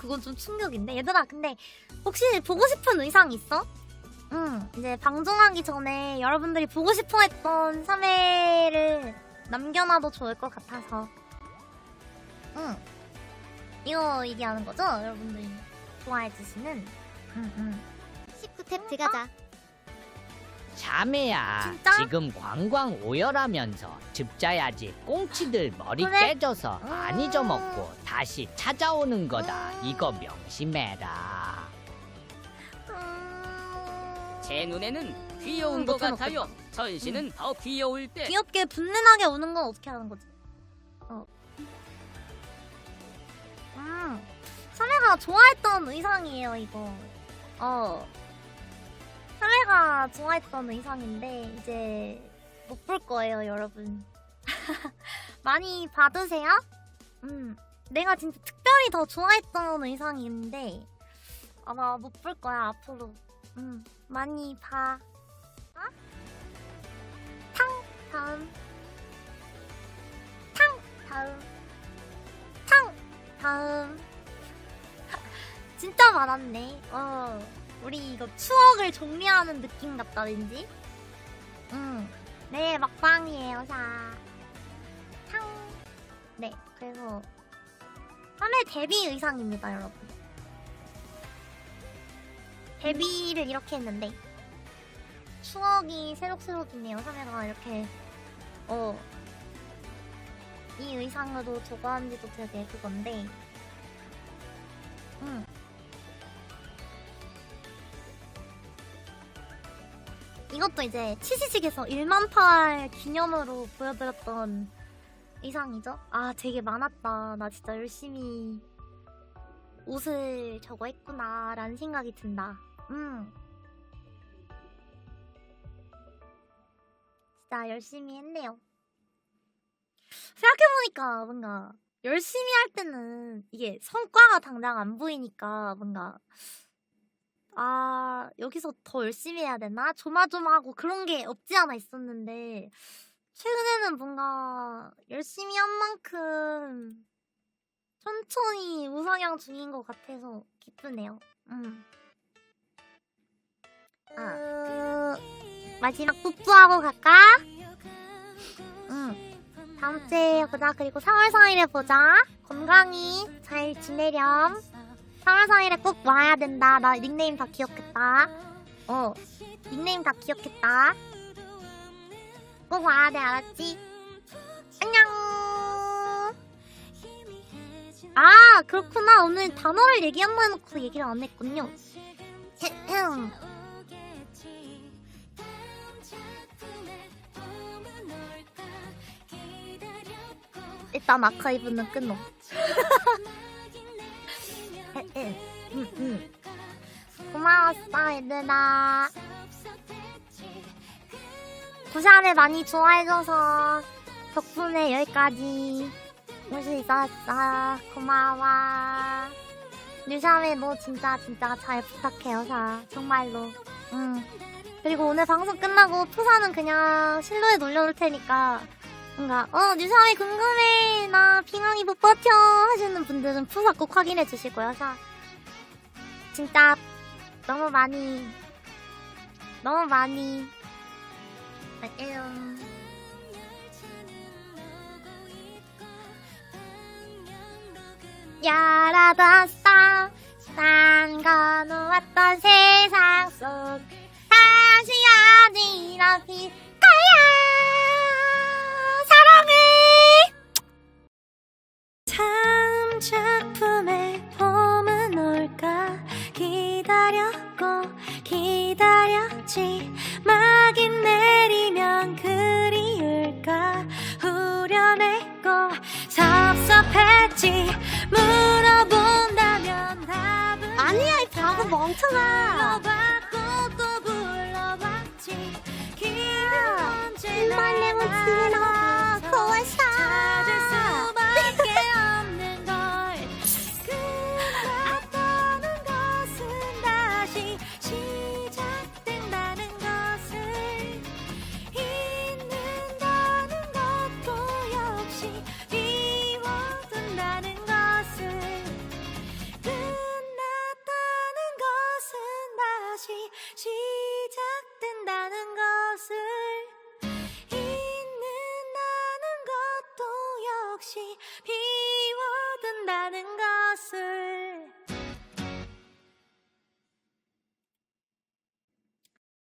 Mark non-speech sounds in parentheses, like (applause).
그건 좀 충격인데 얘들아 근데 혹시 보고 싶은 의상 있어? 응 이제 방송하기 전에 여러분들이 보고 싶어 했던 3회를 남겨놔도 좋을 것 같아서 응 이거 얘기하는 거죠? 여러분들이 좋아해 주시는 응응 19탭 들어가자. 자매야 진짜? 지금 관광 오열하면서 줍자야지 꽁치들 머리 그래? 깨져서 많이 음. 져먹고 다시 찾아오는 거다 음. 이거 명심해라 음... 제 눈에는 귀여운 음, 것 못해 같아요. 전신은 더 귀여울 때 귀엽게 분는하게 우는 건 어떻게 하는 거지? 어. 음, 사례가 좋아했던 의상이에요, 이거. 어. 사례가 좋아했던 의상인데, 이제, 못 볼 거예요, 여러분. (laughs) 많이 받으세요? 음, 내가 진짜 특별히 더 좋아했던 의상인데, 아마 못 볼 거야, 앞으로. 음, 많이 봐. 어? 탕! 다음 탕 다음 탕 다음 (laughs) 진짜 많았네 어 우리 이거 추억을 정리하는 느낌 같다 왠지 응 네 막방이에요 자 탕 네 그래서 3회 데뷔 의상입니다 여러분 데뷔를 이렇게 했는데 추억이 새록새록이네요. 3회가 이렇게 어. 이 의상으로 저거 한 지도 되게 그건데. 이것도 이제 치시직에서 1만 팔 기념으로 보여드렸던 의상이죠. 아, 되게 많았다. 나 진짜 열심히 옷을 저거 했구나. 라는 생각이 든다. 음. 진짜 열심히 했네요. 생각해보니까 뭔가 열심히 할 때는 이게 성과가 당장 안 보이니까 뭔가 아 여기서 더 열심히 해야 되나 조마조마하고 그런 게 없지 않아 있었는데 최근에는 뭔가 열심히 한 만큼 천천히 우상향 중인 것 같아서 기쁘네요. 음. 아. 마지막 뽀뽀하고 갈까? 응. 다음 주에 보자. 그리고 4월 4일에 보자. 건강히 잘 지내렴. 4월 4일에 꼭 와야 된다. 나 닉네임 다 기억했다. 어. 닉네임 다 기억했다. 꼭 와야 돼. 알았지? 안녕. 아, 그렇구나. 오늘 단어를 얘기 한 번 해놓고 얘기를 안 했군요. (clears throat) 일단 아카이브는 끊어. (laughs) 응, 응. 고마웠어, 얘들아. 구샤를 많이 좋아해줘서 덕분에 여기까지 올 수 있었어. 고마워. 뉴샤메 너 진짜 진짜 잘 부탁해요, 사. 정말로. 응. 그리고 오늘 방송 끝나고 푸사는 그냥 실로에 놀려놓을 테니까 뭔가 어 뉴사미 궁금해 나 빙하기 못 버텨 하시는 분들은 푸사 꼭 확인해 주시고요 사 진짜 너무 많이 너무 많이. 음. 야라다싸 난 건너왔던 세상 속 다시 어디로 갈까요 사랑해. 참 작품 기다렸지 막이 내리면 그리울까? 후련했고 섭섭했지. 물어본다면 답은 아니야 이 바보 멍청아. 불러봤고 또 불러봤지. 길은 언제나 나 고와서 혹시 비워둔다는 것을